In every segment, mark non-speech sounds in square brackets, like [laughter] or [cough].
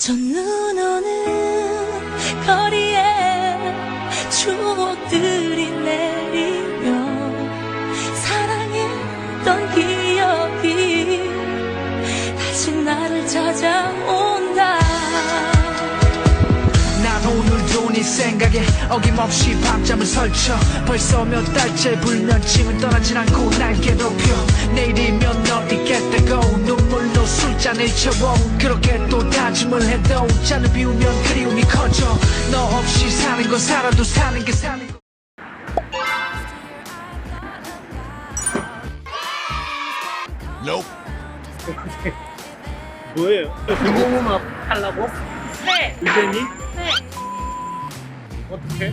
첫눈 오는 거리에 추억들이 내리며 사랑했던 기억이 다시 나를 찾아온 생각에 어김없이 밤잠을 설쳐 벌써 몇 달째 불면증을 떠나진 않고 날개 높여 내일이면 널 잊겠다고 눈물로 술잔을 채워 그렇게 또 다짐을 해도 잔을 비우면 그리움이 커져 너 없이 사는 건 살아도 사는 게 사는 거 뭐예요? 공공음악 하려고? 네, 의견이? 네. 어떻게?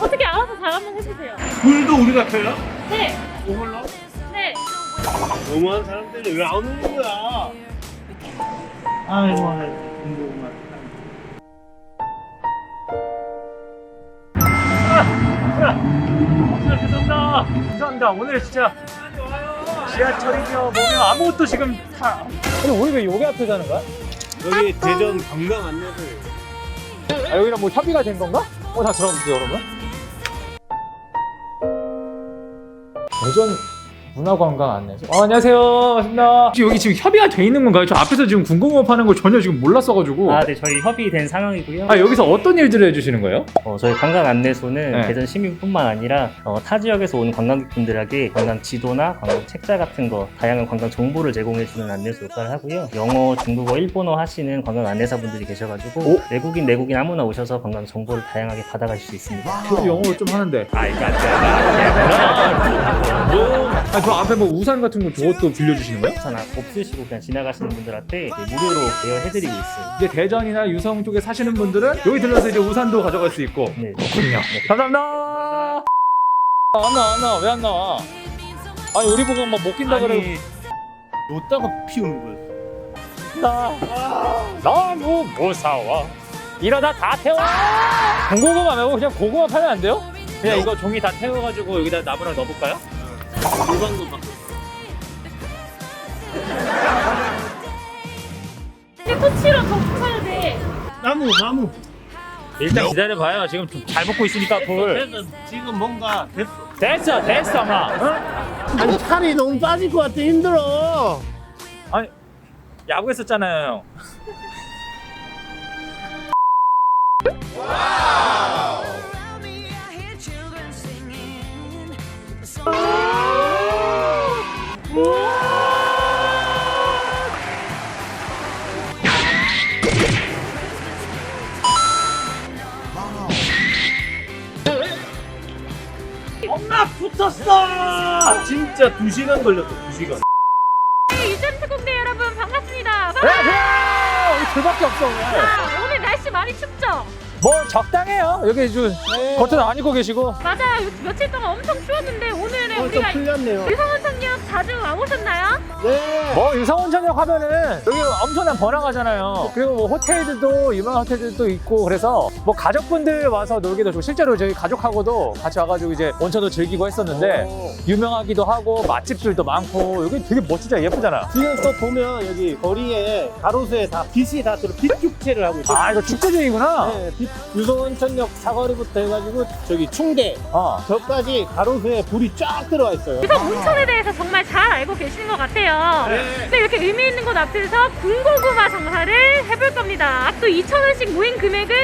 어떻게 알아서 잘 한번 해주세요. 불도 우리가 켜요? 네, 이걸로? 네. 너무한 사람들이 왜 안 오는 거야? 아이고, 공공음악. 진짜 죄송합니다. 죄송합니다. 오늘 진짜 지하철이며 뭐며 아무것도 지금 다. 근데 우리 왜 여기 앞에 사는 거야? 여기 대전 관광 안내소예요. 아, 여기랑 뭐 협의가 된 건가? 어, 다 들어볼게요, 그러면. 대전 문화관광 안내소. 어, 안녕하세요. 반갑습니다. 혹시 여기 지금 협의가 돼 있는 건가요? 저 앞에서 지금 궁금업 하는 걸 전혀 지금 몰랐어가지고. 아, 네, 저희 협의된 상황이고요. 아, 여기서 어떤 일들을 해주시는 거예요? 어, 저희 관광 안내소는 네. 대전 시민뿐만 아니라 어, 타 지역에서 온 관광객분들에게 관광 지도나 관광 책자 같은 거 다양한 관광 정보를 제공해주는 안내소 역할을 하고요. 영어, 중국어, 일본어 하시는 관광 안내사분들이 계셔가지고 오. 외국인, 내국인 아무나 오셔서 관광 정보를 다양하게 받아가실 수 있습니다. 저도 영어를 좀 하는데. 아, 아, 저 앞에 뭐 우산 같은 거 저것도 빌려주시는 거예요? 하나 없으시고 그냥 지나가시는 분들한테 이제 무료로 대여해드리고 있어요. 이제 대전이나 유성 쪽에 사시는 분들은 여기 들러서 이제 우산도 가져갈 수 있고. 네, 그렇군요. 감사합니다. 안 나와, 안 나와. 왜 안 나와? 아니, 우리 보고 막 못 낀다 그러고. 놓다가 피우는 거예요. 나 너무 무서워. 이러다 다 태워. 군고구마 말고 그냥 고구마 팔면 안 돼요? 그냥 이거 종이 다 태워가지고 여기다 나무랑 넣어볼까요? 막더 붙여야 돼. 나무, 나무. 일단 기다려봐요. 지금 좀 잘 먹고 있으니까 불. 그래서 지금 뭔가 됐어. 됐어, 됐어, 마. 아니, 살이 너무 빠질 것 같아. 힘들어. 아니, 야구했었잖아요, 진짜 두 시간 걸렸어, 두 시간. 네, 유전트 공대 여러분 반갑습니다. 안녕하세요! 우리 둘밖에 없어, 오늘. 아, 오늘 날씨 많이 춥죠? 뭐, 적당해요. 여기 좀, 겉은 안 입고 계시고. 맞아요. 요- 며칠 동안 엄청 추웠는데 오늘은 어, 좀 우리가 풀렸네요. 유성원천역 자주 와보셨나요? 네. 뭐 유성온천역 하면은 여기 엄청난 번화가잖아요. 그리고 뭐 호텔들도 유명한 호텔들도 있고 그래서 뭐 가족분들 와서 놀기도 좋고 실제로 저희 가족하고도 같이 와가지고 이제 온천도 즐기고 했었는데 유명하기도 하고 맛집들도 많고 여기 되게 멋지잖아 예쁘잖아. 지금 또 보면 여기 거리에 가로수에 다 빛이 다 들어 빛 축제를 하고 있어요. 아 이거 축제 중이구나. 네, 빛, 유성원천역 사거리부터 해가지고 저기 충대 어. 저까지 가로수에 불이 쫙 들어와 있어요. 유성 온천에 대해서 정말 잘 알고 계시는 것 같아요. 네. 근데 이렇게 의미 있는 곳 앞에서 군고구마 장사를 해볼 겁니다. 또 2,000원씩 모인 금액은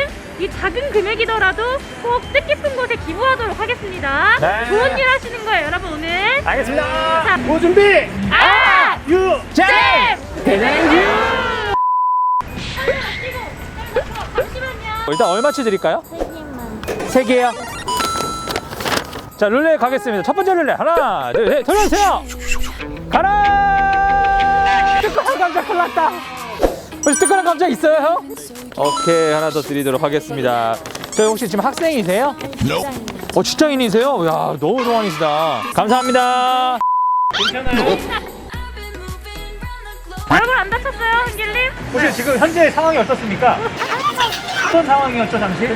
이 작은 금액이더라도 꼭 뜻깊은 곳에 기부하도록 하겠습니다. 네. 좋은 일 하시는 거예요, 여러분 오늘. 알겠습니다. 자, 뭐 준비! 아! 유! 잼! 땡큐! 잠 일단 얼마치 드릴까요? 세 개요. 자 룰렛 가겠습니다. 첫 번째 룰렛 하나 둘 셋 돌려주세요. 가라. 뜨끈한 감자 큰일 났다. 혹시 뜨끈한 감자 있어요 형? 오케이 하나 더 드리도록 하겠습니다. 저희 혹시 지금 학생이세요? 어 직장인이세요? 야 너무 동안이시다. 감사합니다. 얼굴 안 다쳤어요, 한길님? 혹시 지금 현재 상황이 어떻습니까? 어떤 상황이었죠 당시?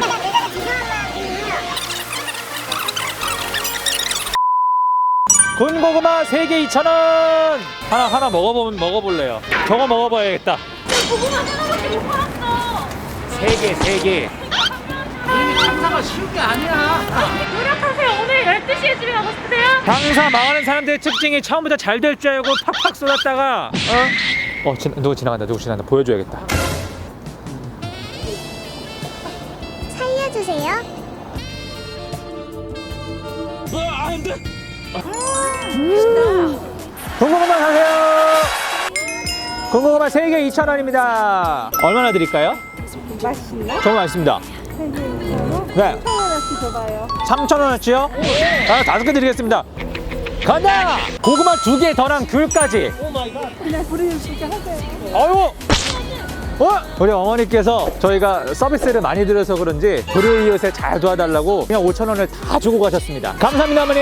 군고구마 3개 2,000원! 하나, 하나 먹어보면, 먹어볼래요. 저거 먹어봐야겠다. 고구마 하나밖에 못 팔았어. 세 개, 세 개. 장사가 쉬운 게 아니야. 노력하세요. 오늘 12시에 집에 가고 싶으세요? 장사 망하는 사람들의 특징이 처음부터 잘 될 줄 알고 팍팍 쏟았다가 어? 어, 지, 누구 지나간다. 누구 지나간다. 보여줘야겠다. 군고구마 사세요. 군고구마 3개 2,000원입니다. 얼마나 드릴까요? 맛있나? 정말 맛있습니다. 네. 3,000원어치 줘봐요. 3,000원어치요? 아, 다섯 개 드리겠습니다. 간다! 고구마 두 개 더랑 귤까지. 그냥 부르시게 하세요. 어유 어? 우리 어머니께서 저희가 서비스를 많이 드려서 그런지 불의 이웃에 잘 도와달라고 그냥 5천 원을 다 주고 가셨습니다. 감사합니다, 어머니.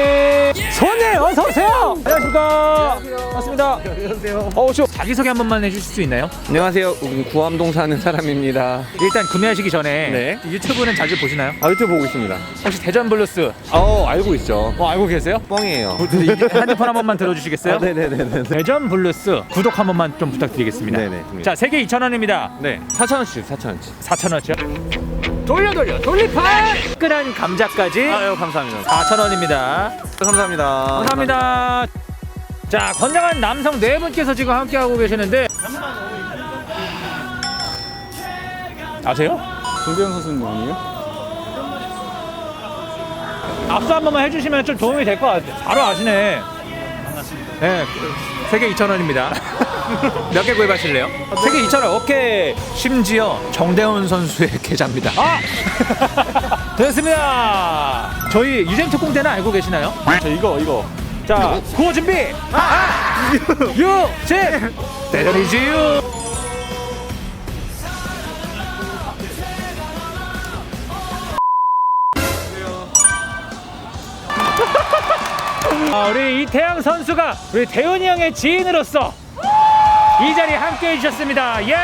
손님 어서 오세요. 안녕하십니까. 반갑습니다. 안녕하세요. 어, 혹시 자기소개 한 번만 해주실 수 있나요? 안녕하세요. 구암동 사는 사람입니다. 일단 구매하시기 전에 네. 유튜브는 자주 보시나요? 아, 유튜브 보고 있습니다. 혹시 대전 블루스 어, 알고 있죠. 어, 알고 계세요? 뻥이에요. 핸드폰 한 번만 들어주시겠어요? 아, 네네네네. 대전 블루스 구독 한 번만 좀 부탁드리겠습니다. 네네. 자, 세개 2,000원입니다. 네. 4,000원씩, 4,000원씩. 4,000원이요? 돌려 돌려 돌리판! 끈한 감자까지 아유, 감사합니다. 4,000원입니다. 감사합니다. 감사합니다. 자, 건장한 남성 네 분께서 지금 함께하고 계시는데 아세요? 조대현 선수님 아니에요? 압수 한 번만 해주시면 좀 도움이 될 것 같아요. 바로 아시네. 네, 세개 2,000원입니다. [laughs] 몇 개 구입하실래요? 세개 2,000원. 오케이. 심지어 정대훈 선수의 [laughs] 계좌입니다. 아! [laughs] 됐습니다. 저희 유잼 특공 때는 알고 계시나요? 저 이거, 이거. 자, 구호 준비. 아, 아. 유, 제. 대전이지 유. 아, 우리 이태양 선수가 우리 대훈이 형의 지인으로서 이 자리에 함께 해주셨습니다. 예!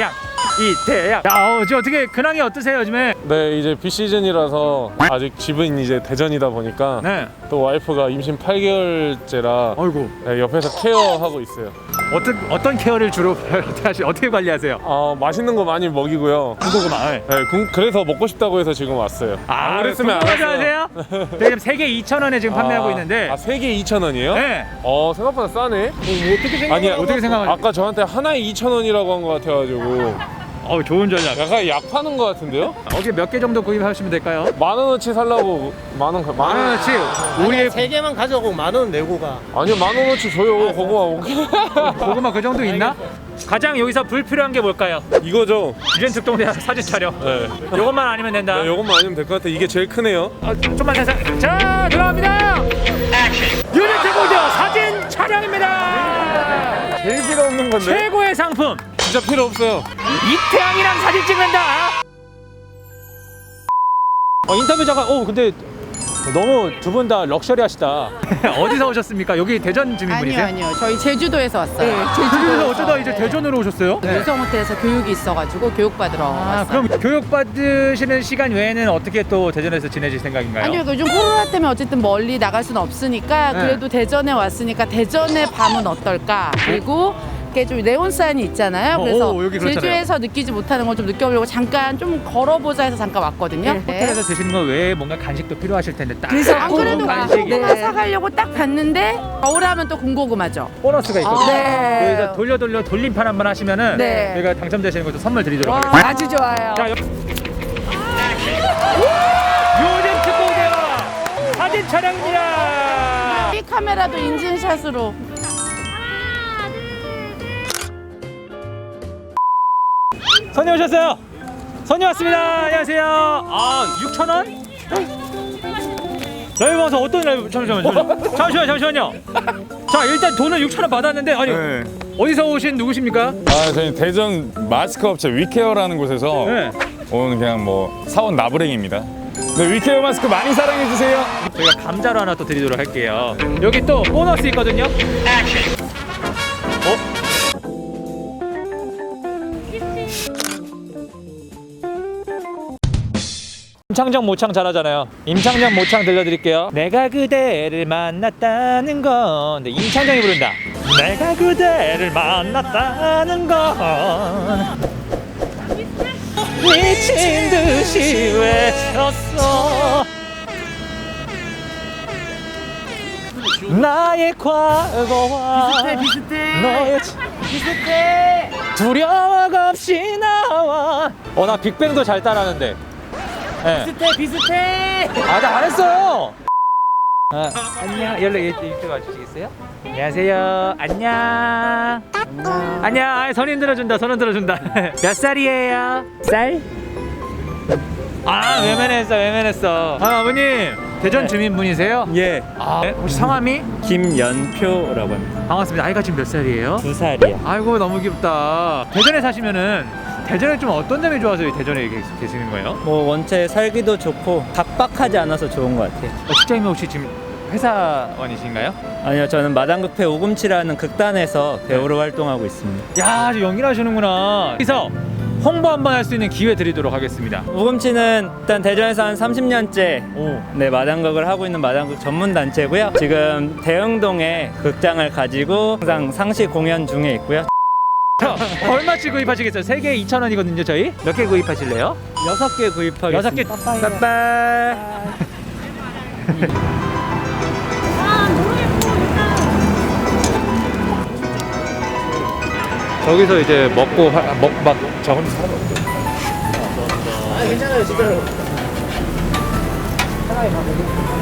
이태양, 이태양. 야, 어, 지금 어떻게 근황이 어떠세요 요즘에? 네, 이제 비시즌이라서 아직 집은 이제 대전이다 보니까 네. 또 와이프가 임신 8개월째라 어이구. 네, 옆에서 케어하고 있어요. 어떤 어떤 케어를 주로 [laughs] 하시 어떻게 관리하세요? 아, 맛있는 거 많이 먹이고요. 군고구마. 네, 군- 그래서 먹고 싶다고 해서 지금 왔어요. 안 그랬으면 안 왔어요. 마세요. 네, [laughs] 지금 3개 2,000원에 지금 판매하고 아, 있는데. 아, 3개 2,000원이에요? 네. 어, 생각보다 싸네. 어떻게 생각? 아니, 어떻게 생각하세요? 아까 저한테 하나에 2,000원이라고 한 것 같아가지고 어, 좋은 전략. 약간 약 파는 것 같은데요? 어떻게 몇개 정도 구입하시면 될까요? 만 원어치 살라고 만 원, 만만 원어치 우리의 세 개만 가져오고 만 원 내고 가. 아니요, 만 원어치 줘요. 고구마 먹 고구마 그 정도 있나? 가장 여기서 불필요한 게 뭘까요? 이거죠. 유엔 특동대 사진 촬영. 네. 이것만 아니면 된다. 네, 이것만 아니면 될 것 같아. 이게 제일 크네요. 아, 좀만 살살. 자, 들어갑니다. 유엔 특동대 사진 촬영입니다. 제일 필요 없는 건데. 최고의 상품 진짜 필요 없어요. 이태양이랑 사진 찍는다. 어, 인터뷰 잠깐. 어, 근데 너무 두 분 다 럭셔리하시다. [laughs] 어디서 오셨습니까? 여기 대전 아니요, 주민분이세요? 아니요. 저희 제주도에서 왔어요. 그래서 제주도에서. 어쩌다 이제 대전으로 오셨어요? 유성 호텔에서 교육이 있어가지고 교육받으러 아, 왔어요. 그럼 교육 받으시는 시간 외에는 어떻게 또 대전에서 지내실 생각인가요? 아니요, 요즘 코로나 때문에 어쨌든 멀리 나갈 수는 없으니까 네. 그래도 대전에 왔으니까 대전의 밤은 어떨까? 그리고 이렇게 좀 네온사인이 있잖아요. 어, 그래서 오, 여기 그렇잖아요. 제주에서 느끼지 못하는 걸 좀 느껴보려고 잠깐 좀 걸어보자 해서 잠깐 왔거든요. 네, 호텔에서 드시는 거 외에 뭔가 간식도 필요하실 텐데 딱 그래서 안 그래도 간식이 고구마 사가려고 딱 봤는데 겨울에 하면 또 군고구마죠. 보너스가 있거든요. 네. 그래서 돌려 돌려 돌림판 한번 하시면은 네. 저희가 당첨되시는 것도 선물 드리도록 와, 하겠습니다. 아주 좋아요. 자, 여... 요즘 특공대와 사진 촬영입니다. 이 카메라도 인증샷으로. 손님 오셨어요. 손님 왔습니다. 안녕하세요. 아, 6천 원? 라이브 방송 어떤 라이브? 잠시만요. 잠시만요. [laughs] 잠시만요. 잠시만요. 자, 일단 돈은 6천 원 받았는데 아니 어디서 오신 누구십니까? 아, 저희 대전 마스크 업체 위케어라는 곳에서 네. 온 그냥 뭐 사원 나부랭입니다. 네, 위케어 마스크 많이 사랑해 주세요. 저희가 감자로 하나 또 드리도록 할게요. 여기 또 보너스 있거든요. 임창정 모창 잘하잖아요. 임창정 모창 들려드릴게요. 내가 그대를 만났다는 건. 네, 임창정이 부른다. 내가 그대를 만났다는 건. 미친 듯이 외쳤어 나의 과거와 비슷해 비슷해 너의 비슷해 두려움 없이 나와 어 나 빅뱅도 잘 따라하는데 비슷해 비슷해 아 나 안 했어요 아, 안녕 연락 이쪽 와주시겠어요? 안녕하세요 안녕 안녕 아, 손 흔들어 준다 손 흔들어 준다 [laughs] 몇 살이에요? 쌀? 아 외면했어 외면했어 아 아버님 대전 주민분이세요? 예, 아 혹시 성함이? 김연표라고 합니다. 반갑습니다 아이가 지금 몇 살이에요? 두 살이요. 아이고 너무 귀엽다 대전에 사시면은 대전에 좀 어떤 점이 좋아서 대전에 계속 계시는 거예요? 뭐 원체 살기도 좋고 각박하지 않아서 좋은 것 같아요. 어, 직장님 혹시 지금 회사원이신가요? 아니요, 저는 마당극회 오금치라는 극단에서 배우로 활동하고 있습니다. 야, 아주 연기를 하시는구나. 그래서 홍보 한번 할 수 있는 기회 드리도록 하겠습니다. 오금치는 일단 대전에서 한 30년째 오. 네, 마당극을 하고 있는 마당극 전문 단체고요. 지금 대흥동에 극장을 가지고 항상 상시 공연 중에 있고요. 자, 얼마치 구입하시겠어요? 세 개에 2,000원이거든요, 저희. 몇 개 구입하실래요? 여섯 개 구입하겠습니다. 여섯 개. 빠빠이. 저기서 이제 먹고 먹막 저 혼자 사람 없죠. 아 괜찮아요 진짜로. 편하게 가고.